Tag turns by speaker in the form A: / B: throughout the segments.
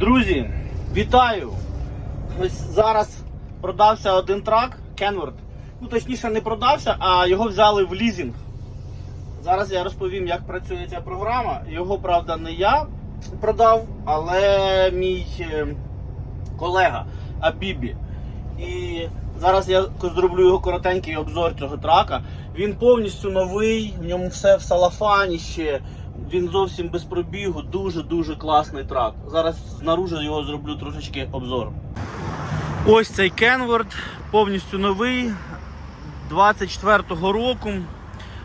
A: Друзі, вітаю! Ось зараз продався один трак Kenworth. Ну, точніше, не продався, а його взяли в лізинг. Зараз я розповім, як працює ця програма. Його, правда, не я продав, але мій е, колега Абібі. І зараз я зроблю його коротенький обзор цього трака. Він повністю новий, в ньому все в салафані ще. Він зовсім без пробігу, дуже-дуже класний трак. Зараз знаружи його зроблю трошечки обзор. Ось цей Kenworth, повністю новий 24-го року.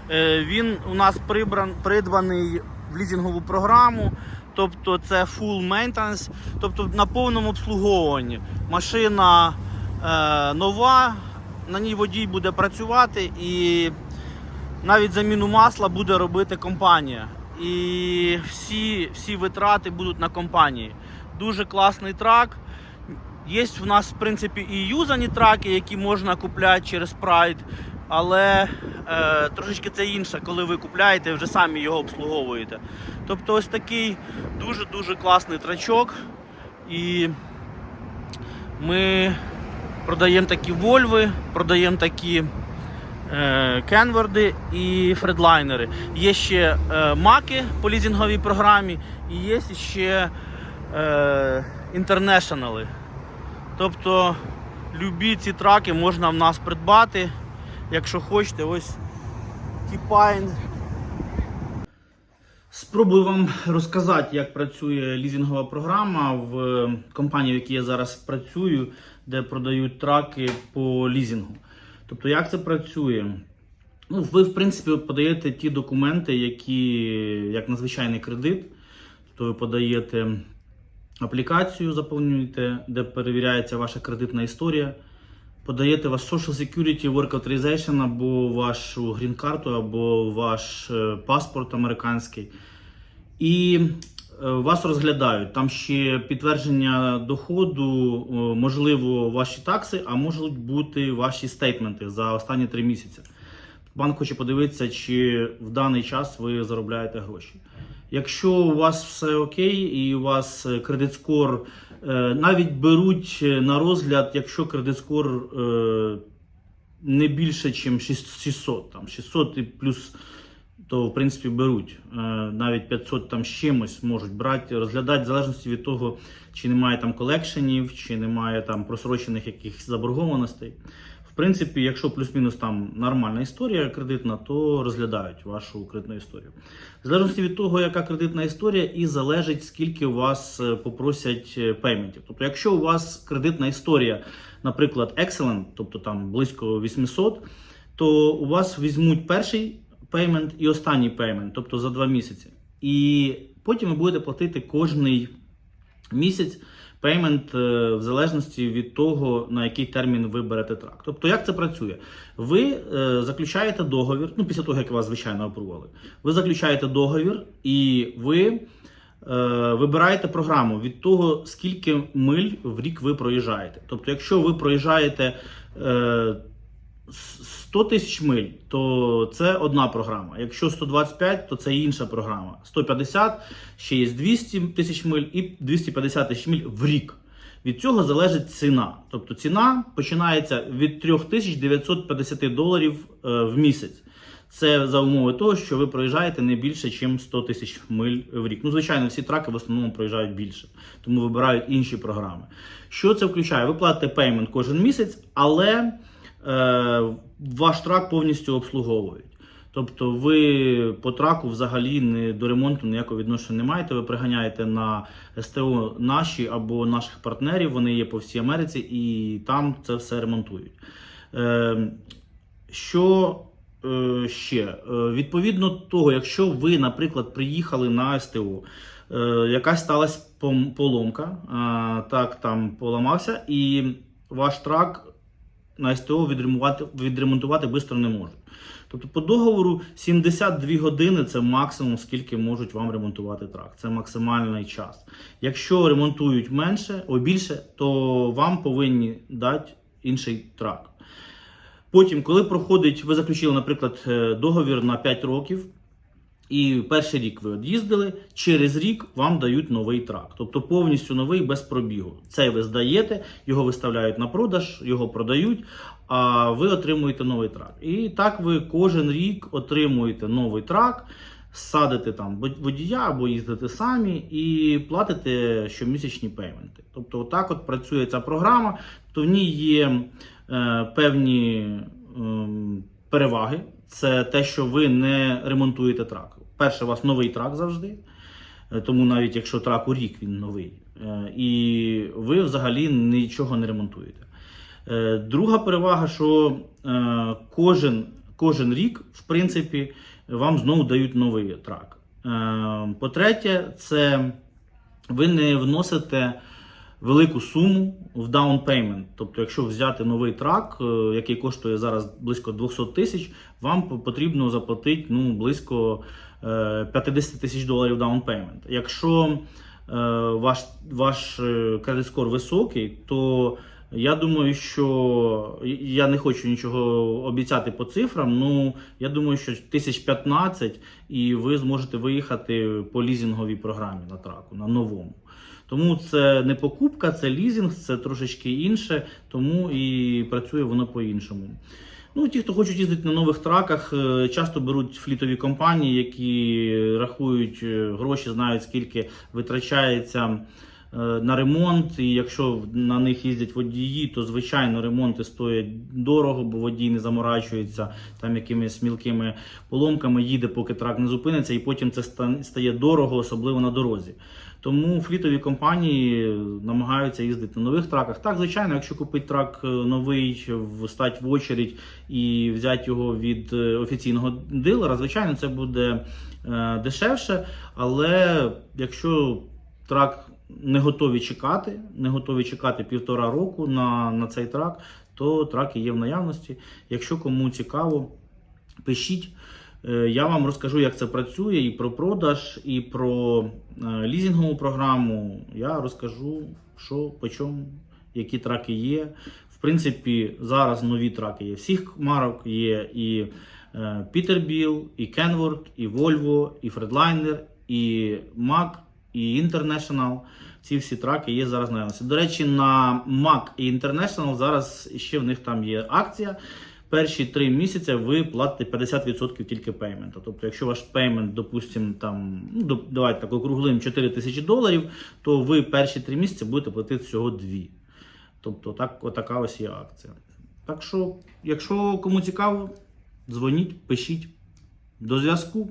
A: Е, Він у нас прибран, придбаний в лізингову програму, тобто це full maintenance, тобто на повному обслуговуванні. Машина е, нова, на ній водій буде працювати і навіть заміну масла буде робити компанія. І всі, всі витрати будуть на компанії. Дуже класний трак. Є в нас, в принципі, і юзані траки, які можна купляти через Pride, але е, трошечки це інше, коли ви купляєте, вже самі його обслуговуєте. Тобто ось такий дуже-дуже класний трачок. І ми продаємо такі Вольви, продаємо такі е, Кенверди і фредлайнери. Є ще е, маки по лізинговій програмі, і є ще е, інтернешнали. Тобто любі ці траки можна в нас придбати. Якщо хочете, ось T-Pine. Спробую вам розказати, як працює лізингова програма в компанії, в якій я зараз працюю, де продають траки по лізингу. Тобто, як це працює? Ну, ви, в принципі, подаєте ті документи, які як на звичайний кредит. Тобто ви подаєте аплікацію, заповнюєте, де перевіряється ваша кредитна історія. Подаєте ваш Social Security Work Authorization або вашу грін-карту, або ваш е, паспорт американський. І вас розглядають. Там ще підтвердження доходу, е, можливо, ваші такси, а можуть бути ваші стейтменти за останні три місяці. Банк хоче подивитися, чи в даний час ви заробляєте гроші. Якщо у вас все окей, і у вас е, кредит скор е, навіть беруть е, на розгляд, якщо кредит скор е, не більше, ніж 600, там 600 і плюс, то в принципі беруть. Е, Навіть 500 там з чимось можуть брати, розглядати в залежності від того, чи немає там колекшенів, чи немає там просрочених якихось заборгованостей. В принципі, якщо плюс-мінус там нормальна історія кредитна, то розглядають вашу кредитну історію. В залежності від того, яка кредитна історія, і залежить, скільки у вас е, попросять е, пейментів. Тобто, якщо у вас кредитна історія, наприклад, excellent, тобто там близько 800, то у вас візьмуть перший пеймент і останній пеймент, тобто за два місяці. І потім ви будете платити кожний місяць пеймент е, в залежності від того, на який термін ви берете трак. Тобто, як це працює? Ви е, заключаєте договір, ну після того, як вас звичайно опрували, ви заключаєте договір і ви е, вибираєте програму від того, скільки миль в рік ви проїжджаєте. Тобто, якщо ви проїжджаєте. Е, 100 тисяч миль, то це одна програма. Якщо 125, то це інша програма. 150, ще є 200 тисяч миль і 250 тисяч миль в рік. Від цього залежить ціна. Тобто ціна починається від 3950 доларів е, в місяць. Це за умови того, що ви проїжджаєте не більше, ніж 100 тисяч миль в рік. Ну, звичайно, всі траки в основному проїжджають більше, тому вибирають інші програми. Що це включає? Ви платите пеймент кожен місяць, але ваш трак повністю обслуговують. Тобто ви по траку взагалі не до ремонту ніякого відношення не маєте. Ви приганяєте на СТО наші або наших партнерів, вони є по всій Америці, і там це все ремонтують. Е, що е, ще? Е, відповідно того, якщо ви, наприклад, приїхали на СТО, е, якась сталася поломка, е, так там поламався, і ваш трак на СТО відремонтувати, відремонтувати швидко не можуть. Тобто по договору 72 години це максимум, скільки можуть вам ремонтувати трак. Це максимальний час. Якщо ремонтують менше, о більше, то вам повинні дати інший трак. Потім, коли проходить, ви заключили, наприклад, е, договір на 5 років, І перший рік ви од'їздили, через рік вам дають новий трак, тобто повністю новий без пробігу. Цей ви здаєте, його виставляють на продаж, його продають, а ви отримуєте новий трак. І так ви кожен рік отримуєте новий трак, садите там водія або їздите самі і платите щомісячні пейменти. Тобто, отак от працює ця програма, то в ній є е, певні ем, переваги. Це те, що ви не ремонтуєте трак. Перше, у вас новий трак завжди. Е, Тому навіть якщо траку рік він новий, Е, і ви взагалі нічого не ремонтуєте. Е, Друга перевага, що кожен, кожен рік, в принципі, вам знову дають новий трак. По-третє, це ви не вносите велику суму в payment. Тобто, якщо взяти новий трак, е, який коштує зараз близько 200 тисяч, вам потрібно заплатити ну, близько е, 50 тисяч доларів payment. Якщо е, ваш, ваш е, кредит скор високий, то я думаю, що я не хочу нічого обіцяти по цифрам. Ну я думаю, що тисяч 15 і ви зможете виїхати по лізинговій програмі на траку на новому. Тому це не покупка, це лізинг, це трошечки інше, тому і працює воно по-іншому. Ну, ті, хто хочуть їздити на нових траках, е, часто беруть флітові компанії, які рахують е, гроші, знають скільки витрачається на ремонт. І якщо на них їздять водії, то звичайно ремонти стоять дорого, бо водій не заморачується там якимись мілкими поломками, їде, поки трак не зупиниться, і потім це стає дорого, особливо на дорозі. Тому флітові компанії намагаються їздити на нових траках. Так, звичайно, якщо купити трак е, новий, встати в очередь і взяти його від е, офіційного дилера, звичайно, це буде е, дешевше. Але якщо трак не готові чекати, не готові чекати півтора року на, на цей трак, то траки є в наявності. Якщо кому цікаво, пишіть. Е, Я вам розкажу, як це працює, і про продаж, і про е, лізингову програму. Я розкажу, що по чому, які траки є. В принципі, зараз нові траки є. Всіх марок є і Peterbilt, і Kenworth, і Volvo, і Fredliner, і Mack, і International. Ці всі траки є зараз на наявності. До речі, на Mac і International зараз ще в них там є акція. Перші три місяці ви платите 50% тільки пейменту. Тобто, якщо ваш пеймент, допустимо, там, ну, давайте так округлим 4 тисячі доларів, то ви перші три місяці будете платити всього 2. Тобто, так, отака ось є акція. Так що, якщо кому цікаво, дзвоніть, пишіть. До зв'язку.